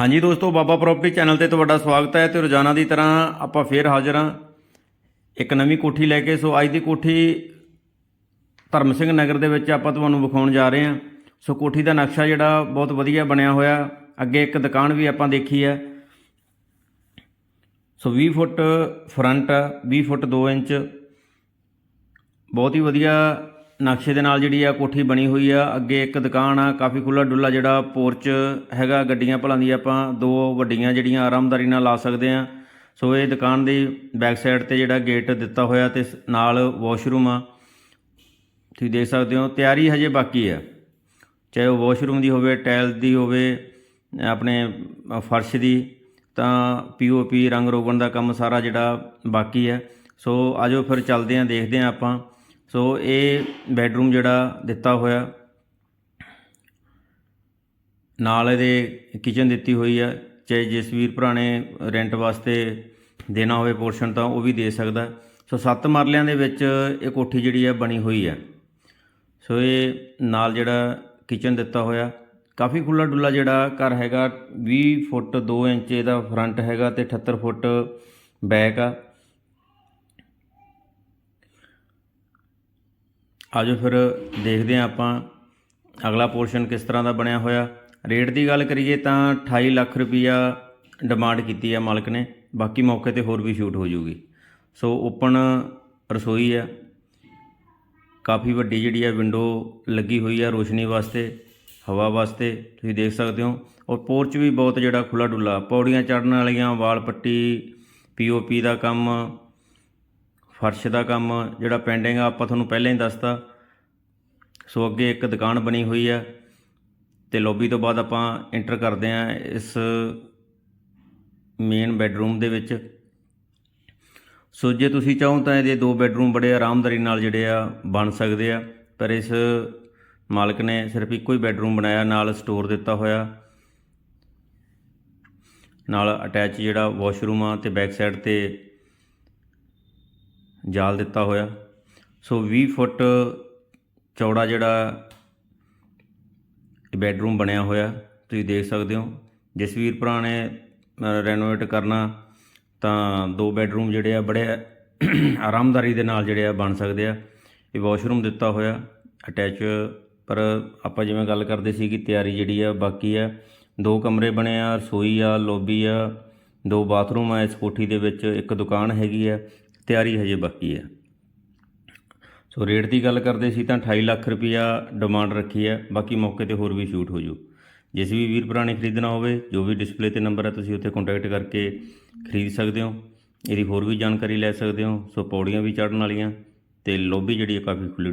ਹਾਂਜੀ ਦੋਸਤੋ, ਬਾਬਾ property channel ਤੇ ਤੁਹਾਡਾ ਸਵਾਗਤ ਹੈ ਤੇ ਰੋਜ਼ਾਨਾ ਦੀ ਤਰ੍ਹਾਂ ਆਪਾਂ ਫੇਰ ਹਾਜ਼ਰ ਹਾਂ। ਇੱਕ ਨਵੀਂ ਕੋਠੀ ਲੈ ਕੇ, ਸੋ ਅੱਜ ਦੀ ਕੋਠੀ ਧਰਮ ਸਿੰਘ ਨਗਰ ਦੇ ਵਿੱਚ ਆਪਾਂ ਤੁਹਾਨੂੰ ਵਿਖਾਉਣ ਜਾ ਰਹੇ ਹਾਂ। ਸੋ ਕੋਠੀ ਦਾ ਨਕਸ਼ਾ ਜਿਹੜਾ ਬਹੁਤ ਵਧੀਆ ਬਣਿਆ ਹੋਇਆ। ਅੱਗੇ ਇੱਕ ਦੁਕਾਨ ਵੀ ਆਪਾਂ ਦੇਖੀ ਹੈ। So 20 foot front 20 foot 2 inch. ਬਹੁਤ ਹੀ ਵਧੀਆ ਨਕਸ਼ੇ ਦੇ ਨਾਲ ਜਿਹੜੀ ਆ ਕੋਠੀ ਬਣੀ ਹੋਈ ਆ। ਅੱਗੇ ਇੱਕ ਦੁਕਾਨ ਆ, ਕਾਫੀ ਖੁੱਲਾ ਡੁੱਲਾ ਜਿਹੜਾ ਪੋਰਚ ਹੈਗਾ। ਗੱਡੀਆਂ ਭਲਾਂ ਦੀ ਆਪਾਂ ਦੋ ਵੱਡੀਆਂ ਜਿਹੜੀਆਂ ਆਰਾਮਦਾਰੀ ਨਾਲ ਲਾ ਸਕਦੇ ਆ। ਸੋ ਇਹ ਦੁਕਾਨ ਦੀ ਬੈਕ ਸਾਈਡ ਤੇ ਜਿਹੜਾ ਗੇਟ ਦਿੱਤਾ ਹੋਇਆ ਤੇ ਸ- ਨਾਲ ਵਾਸ਼ਰੂਮ ਆ। ਤੁਸੀਂ ਦੇਖ ਸਕਦੇ ਹੋ, ਤਿਆਰੀ ਹਜੇ ਬਾਕੀ ਆ। ਚਾਹੇ ਉਹ ਵਾਸ਼ਰੂਮ ਦੀ ਹੋਵੇ, ਟਾਇਲ ਦੀ ਹੋਵੇ, ਆਪਣੇ ਫਰਸ਼ ਦੀ, ਤਾਂ ਪੀਓਪੀ ਰੰਗ ਰੋਗਣ ਦਾ ਕੰਮ ਸਾਰਾ ਜਿਹੜਾ ਬਾਕੀ ਹੈ ਸੋ ਆਜੋ ਫਿਰ ਚੱਲਦੇ ਆਂ, ਦੇਖਦੇ ਆਂ ਆਪਾਂ। ਸੋ ਇਹ ਬੈਡਰੂਮ ਜਿਹੜਾ ਦਿੱਤਾ ਹੋਇਆ, ਨਾਲ ਇਹਦੇ ਕਿਚਨ ਦਿੱਤੀ ਹੋਈ ਆ, ਚਾਹੇ ਜਿਸ ਵੀਰ ਭਰਾ ਨੇ ਰੈਂਟ ਵਾਸਤੇ ਦੇਣਾ ਹੋਵੇ ਪੋਰਸ਼ਨ ਤਾਂ ਉਹ ਵੀ ਦੇ ਸਕਦਾ। ਸੋ ਸੱਤ ਮਰਲਿਆਂ ਦੇ ਵਿੱਚ ਇਹ ਕੋਠੀ ਜਿਹੜੀ ਆ ਬਣੀ ਹੋਈ ਹੈ ਸੋ ਇਹ ਨਾਲ ਜਿਹੜਾ ਕਿਚਨ ਦਿੱਤਾ ਹੋਇਆ, ਕਾਫੀ ਖੁੱਲਾ ਡੁੱਲਾ ਜਿਹੜਾ ਘਰ ਹੈਗਾ 20 ਫੁੱਟ 2 ਇੰਚ ਇਹਦਾ ਫਰੰਟ ਹੈਗਾ ਤੇ 78 ਫੁੱਟ ਬੈਕ ਆ। ਆਜੋ ਫਿਰ ਦੇਖਦੇ ਹਾਂ ਆਪਾਂ ਅਗਲਾ ਪੋਰਸ਼ਨ ਕਿਸ ਤਰ੍ਹਾਂ ਦਾ ਬਣਿਆ ਹੋਇਆ। ਰੇਟ ਦੀ ਗੱਲ ਕਰੀਏ ਤਾਂ 28 ਲੱਖ ਰੁਪਈਆ ਡਿਮਾਂਡ ਕੀਤੀ ਹੈ ਮਾਲਕ ਨੇ। ਬਾਕੀ ਮੌਕੇ ਤੇ ਹੋਰ ਵੀ ਸ਼ੂਟ ਹੋ ਜੂਗੀ। ਸੋ ਓਪਨ ਰਸੋਈ ਹੈ। ਕਾਫੀ ਵੱਡੀ ਜਿਹੜੀ ਹੈ ਵਿੰਡੋ ਲੱਗੀ ਹੋਈ ਹੈ ਰੋਸ਼ਨੀ ਵਾਸਤੇ, ਹਵਾ ਵਾਸਤੇ, ਤੁਸੀਂ ਦੇਖ ਸਕਦੇ ਹੋ। ਔਰ ਪੋਰਚ ਵੀ ਬਹੁਤ ਜਿਹੜਾ ਖੁੱਲਾ ਡੁੱਲਾ ਪੌੜੀਆਂ ਚੜਨ ਵਾਲੀਆਂ, ਵਾਲ ਪੱਟੀ ਪੀਓਪੀ ਦਾ ਕੰਮ ਫਰਸ਼ ਦਾ ਕੰਮ ਜਿਹੜਾ ਪੈਂਡਿੰਗ ਆ, ਆਪਾਂ ਤੁਹਾਨੂੰ ਪਹਿਲਾਂ ਹੀ ਦੱਸਤਾ। ਸੋ ਅੱਗੇ ਇੱਕ ਦੁਕਾਨ ਬਣੀ ਹੋਈ ਆ ਤੇ ਲੌਬੀ ਤੋਂ ਬਾਅਦ ਆਪਾਂ ਐਂਟਰ ਕਰਦੇ ਹਾਂ ਇਸ ਮੇਨ ਬੈੱਡਰੂਮ ਦੇ ਵਿੱਚ। ਸੋ ਜੇ ਤੁਸੀਂ ਚਾਹੋ ਤਾਂ ਇਹਦੇ ਦੋ ਬੈੱਡਰੂਮ ਬੜੇ ਆਰਾਮਦਾਰੀ ਨਾਲ ਜਿਹੜੇ ਆ ਬਣ ਸਕਦੇ ਆ, ਪਰ ਇਸ ਮਾਲਕ ਨੇ ਸਿਰਫ ਇੱਕੋ ਹੀ ਬੈੱਡਰੂਮ ਬਣਾਇਆ, ਨਾਲ ਸਟੋਰ ਦਿੱਤਾ ਹੋਇਆ। ਨਾਲ ਅਟੈਚ ਜਿਹੜਾ ਵਾਸ਼ਰੂਮ ਆ ਤੇ ਬੈਕ ਸਾਈਡ ਤੇ ਜਾਲ ਦਿੱਤਾ ਹੋਇਆ। ਸੋ 20 ਫੁੱਟ ਚੌੜਾ ਜਿਹੜਾ ਇਹ ਬੈੱਡਰੂਮ ਬਣਿਆ ਹੋਇਆ, ਤੁਸੀਂ ਦੇਖ ਸਕਦੇ ਹੋ। ਜਸਵੀਰ ਭਰਾ ਨੇ ਰੈਨੋਵੇਟ ਕਰਨਾ, ਤਾਂ ਦੋ ਬੈੱਡਰੂਮ ਜਿਹੜੇ ਆ, ਬੜੇ ਆਰਾਮਦਾਰੀ ਦੇ ਨਾਲ ਜਿਹੜੇ ਆ, ਬਣ ਸਕਦੇ ਆ। ਇਹ ਵਾਸ਼ਰੂਮ ਦਿੱਤਾ ਹੋਇਆ ਅਟੈਚ ਪਰ ਆਪਾਂ ਜਿਵੇਂ ਗੱਲ ਕਰਦੇ ਸੀ ਕਿ ਤਿਆਰੀ ਜਿਹੜੀ ਆ, ਬਾਕੀ ਆ, ਦੋ ਕਮਰੇ ਬਣੇ ਆ, ਰਸੋਈ ਆ, ਲੋਬੀ ਆ, ਦੋ ਬਾਥਰੂਮ ਆ, ਇਸ ਕੋਠੀ ਦੇ ਵਿੱਚ ਇੱਕ ਦੁਕਾਨ ਹੈਗੀ ਆ ਤਿਆਰੀ ਹਜੇ ਬਾਕੀ ਹੈ। ਸੋ ਰੇਟ ਦੀ ਗੱਲ ਕਰਦੇ ਸੀ ਤਾਂ 28 ਲੱਖ ਰੁਪਈਆ ਡਿਮਾਂਡ ਰੱਖੀ ਹੈ। ਬਾਕੀ ਮੌਕੇ ਤੇ ਹੋਰ ਵੀ ਸ਼ੂਟ ਹੋ ਜੂ ਜਿਸ ਵੀ ਵੀਰ ਭਰਾ ਨੇ ਖਰੀਦਣਾ ਹੋਵੇ, ਜੋ ਵੀ ਡਿਸਪਲੇ ਤੇ ਨੰਬਰ ਹੈ, ਤੁਸੀਂ ਉੱਥੇ ਕੰਟੈਕਟ ਕਰਕੇ ਖਰੀਦ ਸਕਦੇ ਹੋ। ਇਹਦੀ ਹੋਰ ਵੀ ਜਾਣਕਾਰੀ ਲੈ ਸਕਦੇ ਹੋ। ਸੋ ਪੌੜੀਆਂ ਵੀ ਚੜ੍ਹਨ ਵਾਲੀਆਂ ਤੇ ਲੋਬੀ ਜਿਹੜੀ ਹੈ ਕਾਫੀ ਖੁੱਲੀ